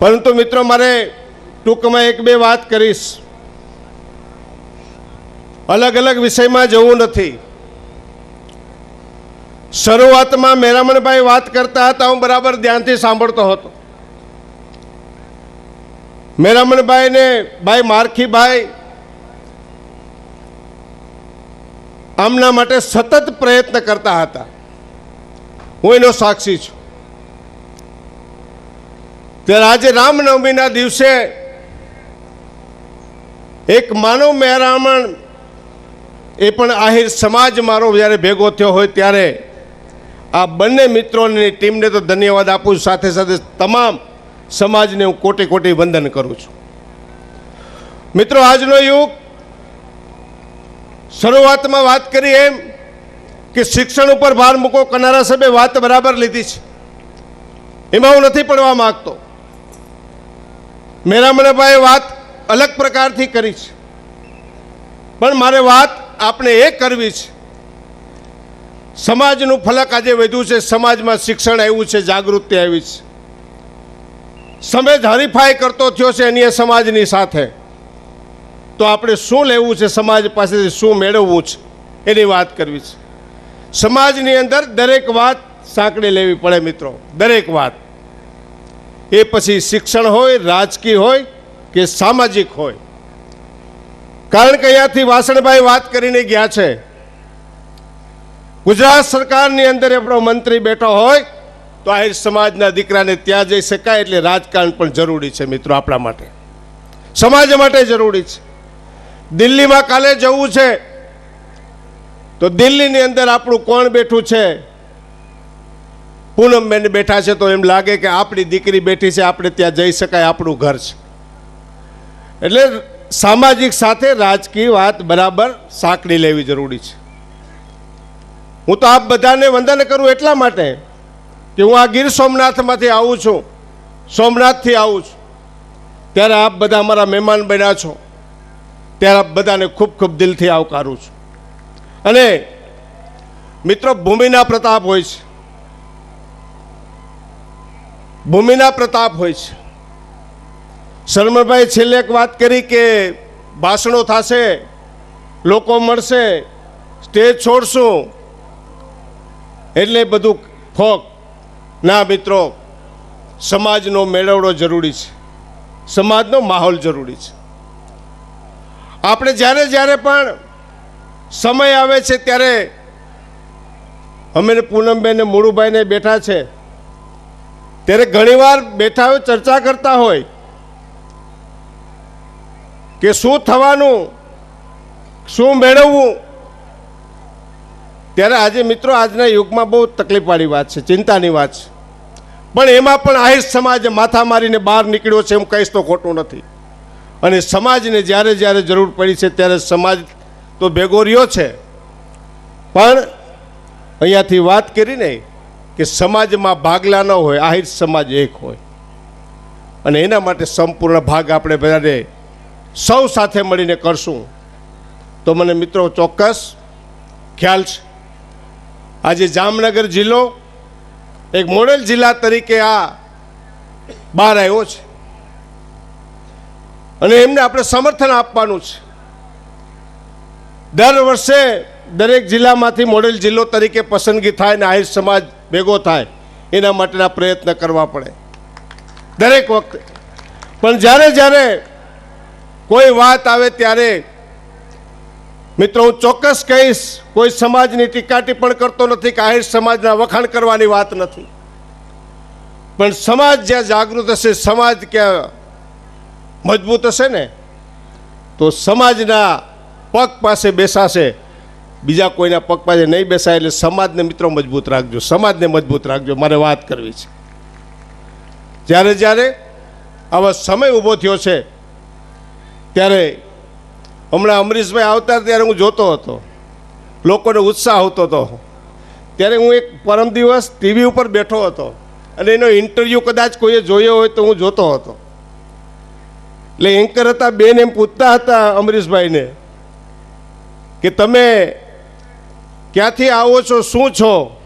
પરંતુ મિત્રો, મારે ટૂંકમાં એક બે વાત કરીશ. અલગ અલગ વિષયમાં જવું નથી. શરૂઆતમાં મેરામણભાઈ વાત કરતા હતા, હું બરાબર ધ્યાનથી સાંભળતો હતો. મેરામણભાઈને, ભાઈ, મારખીભાઈ, આમના માટે સતત પ્રયત્ન કરતા હતા. હું એનો સાક્ષી છું. ત્યારે આજે રામનવમીના દિવસે એક માનવ મહેરામણ એ પણ આહિર સમાજ મારો જ્યારે ભેગો થયો હોય ત્યારે આ બંને મિત્રોની ટીમને તો ધન્યવાદ આપું છું. સાથે સાથે તમામ સમાજને હું કોટી કોટી વંદન કરું છું. મિત્રો, આજનો યુગ શરૂઆતમાં વાત કરી એમ કે શિક્ષણ ઉપર ભાર મૂકો, કનારા સાહેબે વાત બરાબર લીધી છે. એમાં હું નથી પડવા માગતો. મેરામણભાઈએ વાત અલગ પ્રકારથી કરી છે. પણ મારે વાત આપણે એ કરવી છે. સમાજનું ફલક આજે વધ્યું છે, સમાજમાં શિક્ષણ આવ્યું છે, જાગૃતિ આવી છે. સમેજ હરીફાઈ કરતો થયો છે અન્ય સમાજની સાથે. તો આપણે શું લેવું છે, સમાજ પાસેથી શું મેળવવું છે, એની વાત કરવી છે. સમાજની અંદર દરેક વાત સાંકળી લેવી પડે મિત્રો, દરેક વાત. એ પછી શિક્ષણ હોય, રાજકીય હોય કે સામાજિક હોય. કારણ કે અહીંયાથી વાસણભાઈ વાત કરીને ગયા છે. ગુજરાત સરકારની અંદર આપણો મંત્રી બેઠો હોય, તો આહિર સમાજના દીકરાને ત્યાં જઈ શકાય એટલે રાજકારણ પણ જરૂરી છે મિત્રો આપણા માટે. સમાજ માટે જરૂરી છે. દિલ્હીમાં કાલે જવું છે, તો દિલ્હીની અંદર આપણું કોણ બેઠું છે? પૂનમબેન બેઠા છે તો એમ લાગે કે આપણી દીકરી બેઠી છે, આપણે ત્યાં જઈ શકાય, આપણું ઘર છે. એટલે સામાજિક સાથે રાજકીય વાત બરાબર સાંકળી લેવી જરૂરી છે. હું તો આપ બધાને વંદન કરું એટલા માટે કે હું આ ગીર સોમનાથમાંથી આવું છું, સોમનાથથી આવું છું. ત્યારે આપ બધા અમારા મહેમાન બન્યા છો. ત્યારે આપ બધાને ખૂબ ખૂબ દિલથી આવકારું છું. અને મિત્રો, ભૂમિના પ્રતાપ હોય છે. ભૂમિના પ્રતાપ હોય છે. શર્મભાઈ છેલ્લે એક વાત કરી કે ભાષણો થશે, લોકો મળશે, સ્ટેજ છોડશું. એટલે બધું ફોક. ના મિત્રો, સમાજનો મેળવડો જરૂરી છે. સમાજનો માહોલ જરૂરી છે. આપણે જ્યારે જ્યારે પણ સમય આવે છે ત્યારે અમે પૂનમબેન ને મુળુભાઈને બેઠા છે. ત્યારે ઘણીવાર બેઠા હોય ચર્ચા કરતા હોય કે શું થવાનું, શું મેળવવું? ત્યારે આજે મિત્રો આજના યુગમાં બહુ તકલીફવાળી વાત છે, ચિંતાની વાત છે. પણ એમાં પણ આહિર સમાજ માથા મારીને બહાર નીકળ્યો છે એમ કહીશ તો ખોટું નથી. અને સમાજને જ્યારે જ્યારે જરૂર પડી છે ત્યારે સમાજ તો ભેગો રહ્યો છે. પણ અહીંયાથી વાત કરીને કે સમાજમાં ભાગલા ન હોય, આહિર સમાજ એક હોય. અને એના માટે સંપૂર્ણ ભાગ આપણે બધાને સૌ સાથે મળીને કરશું. તો મને મિત્રો ચોક્કસ ખ્યાલ છે. આજે જામનગર જિલ્લો એક મોડેલ જિલ્લા તરીકે આ બહાર આવ્યો છે. અને એમને આપણે સમર્થન આપવાનું છે. દર વર્ષે દરેક જિલ્લામાંથી મોડેલ જિલ્લો તરીકે પસંદગી થાય ને આહિર સમાજ ભેગો થાય, એના માટેના પ્રયત્ન કરવા પડે. દરેક વખતે. પણ જ્યારે જ્યારે કોઈ વાત આવે ત્યારે, મિત્રો, હું ચોક્કસ કહીશ, કોઈ સમાજની ટીકા ટિપ્પણ કરતો નથી કે આહિર સમાજના વખાણ કરવાની વાત નથી. પણ સમાજ જ્યાં જાગૃત હશે, સમાજ ક્યાં મજબૂત હશે ને, તો સમાજના પગ પાસે બેસાશે બીજા કોઈના પગ પાસે નહીં બેસાય એટલે સમાજને મિત્રો મજબૂત રાખજો. સમાજને મજબૂત રાખજો. મારે વાત કરવી છે. જ્યારે જ્યારે આવા સમય ઊભો થયો છે, ત્યારે હમણાં અમરીશભાઈ આવતા ત્યારે હું જોતો હતો. લોકોને ઉત્સાહ આવતો હતો. ત્યારે હું એક પરમ દિવસ ટીવી ઉપર બેઠો હતો અને એનો ઇન્ટરવ્યૂ કદાચ કોઈએ જોયો હોય તો હું જોતો હતો. એટલે એન્કર હતા, બેન એમ પૂછતા હતા અમરીશભાઈને કે તમે ક્યાંથી આવો છો? શું છો?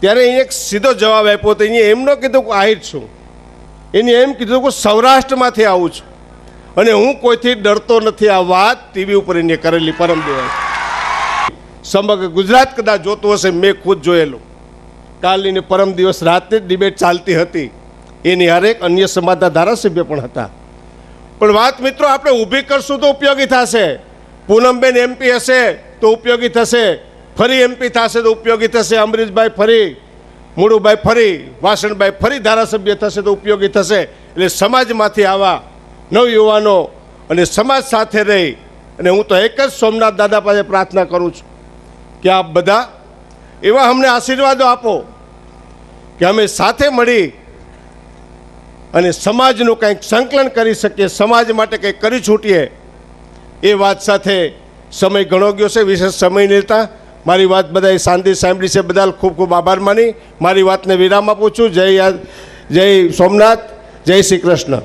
ત્યારે અહીં એક સીધો જવાબ આપ્યો તો અહીંયા એમનો કીધું કે આહિર છું. એને એમ કીધું કે સૌરાષ્ટ્રમાંથી આવું છું. અને હું કોઈથી ડરતો નથી. આ વાત ટીવી ઉપર એને કરેલી પરમ દિવસ. સમગ્ર ગુજરાત કદાચ જોતું હશે, મેં ખુદ જોયેલું. કાલની પરમ દિવસ રાતે જ ડિબેટ ચાલતી હતી. એની હરેક અન્ય સમાજના ધારાસભ્ય પણ હતા. પણ વાત મિત્રો, આપણે ઊભી કરશું તો ઉપયોગી થશે. પૂનમબેન એમપી હશે. તો ઉપયોગી થશે. ફરી એમપી થશે તો ઉપયોગી થશે. અમરીશભાઈ ફરી મુળુભાઈ ફરી, વાસણભાઈ ફરી ધારાસભ્ય થશે તો ઉપયોગી થશે. એટલે સમાજમાંથી આવા નવયુવાનો અને સમાજ સાથે રહી અને હું તો એક જ સોમનાથ દાદા પાસે પ્રાર્થના કરું છું કે આપ બધા એવા અમને આશીર્વાદો આપો કે અમે સાથે મળી અને સમાજનું કંઈક સંકલન કરી શકીએ, સમાજ માટે કંઈક કરી છૂટીએ એ વાત સાથે સમય ઘણો ગયો છે, વિશેષ સમય લેતા. મારી વાત બધાએ શાંતિ સાંભળી છે બધા ખૂબ ખૂબ આભાર માની. મારી વાતને વિરામ આપું છું. જય જય સોમનાથ, જય શ્રી કૃષ્ણ.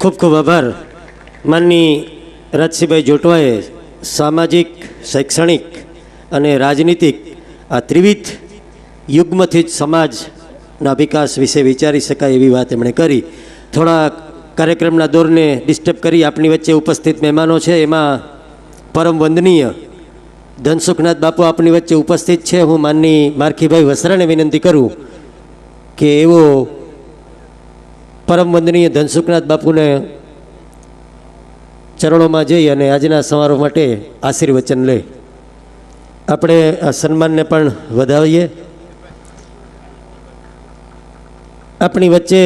ખૂબ ખૂબ આભાર. માનની રાજસિંહભાઈ જોટવાએ સામાજિક, શૈક્ષણિક અને રાજનીતિક આ ત્રિવિધ યુગ્મથી જ સમાજના વિકાસ વિશે વિચારી શકાય એવી વાત એમણે કરી. થોડા કાર્યક્રમના દોરને ડિસ્ટર્બ કરી આપણી વચ્ચે ઉપસ્થિત મહેમાનો છે, એમાં પરમ વંદનીય ધનસુખનાથ બાપુ આપની વચ્ચે ઉપસ્થિત છે. હું માનની મારખીભાઈ વસરાને વિનંતી કરું કે એવો પરમ વંદનીય ધનસુખનાથ બાપુને ચરણોમાં જઈ અને આજના સમારોહ માટે આશીર્વચન લે. આપણે આ સન્માનને પણ વધાવીએ. આપણી વચ્ચે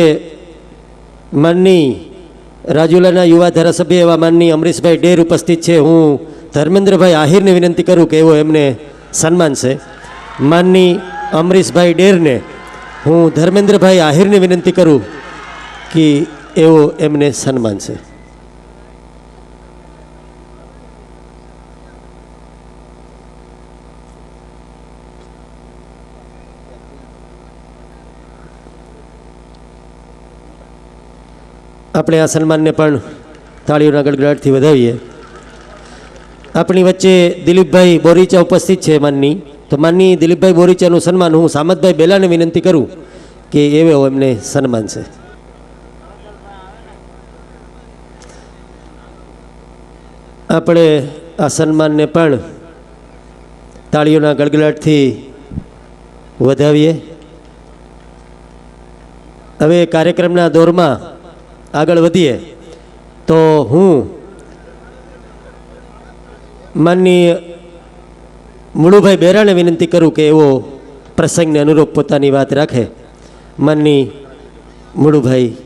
માનની રાજુલાના યુવા ધારાસભ્ય એવા માનની અમરીશભાઈ ડેર ઉપસ્થિત છે. હું ધર્મેન્દ્રભાઈ આહિરને વિનંતી કરું કે એવો એમને સન્માન છે. માનની અમરીશભાઈ ડેરને હું ધર્મેન્દ્રભાઈ આહિરને વિનંતી કરું કે એવો એમને સન્માન છે. આપણે આ સન્માનને પણ તાળીઓના ગડગડાટથી વધાવીએ. આપણી વચ્ચે દિલીપભાઈ બોરીચા ઉપસ્થિત છે માનની. તો માનની દિલીપભાઈ બોરીચાનું સન્માન હું સામતભાઈ બેલાને વિનંતી કરું કે એવો એમને સન્માન છે. આપણે આ સન્માનને પણ તાળીઓના ગડગડાટથી વધાવીએ. હવે કાર્યક્રમના દોરમાં આગળ વધીએ. તો હું માનની મુળુભાઈ બેરાને વિનંતી કરું કે એવો પ્રસંગને અનુરૂપ પોતાની વાત રાખે. માનની મુળુભાઈ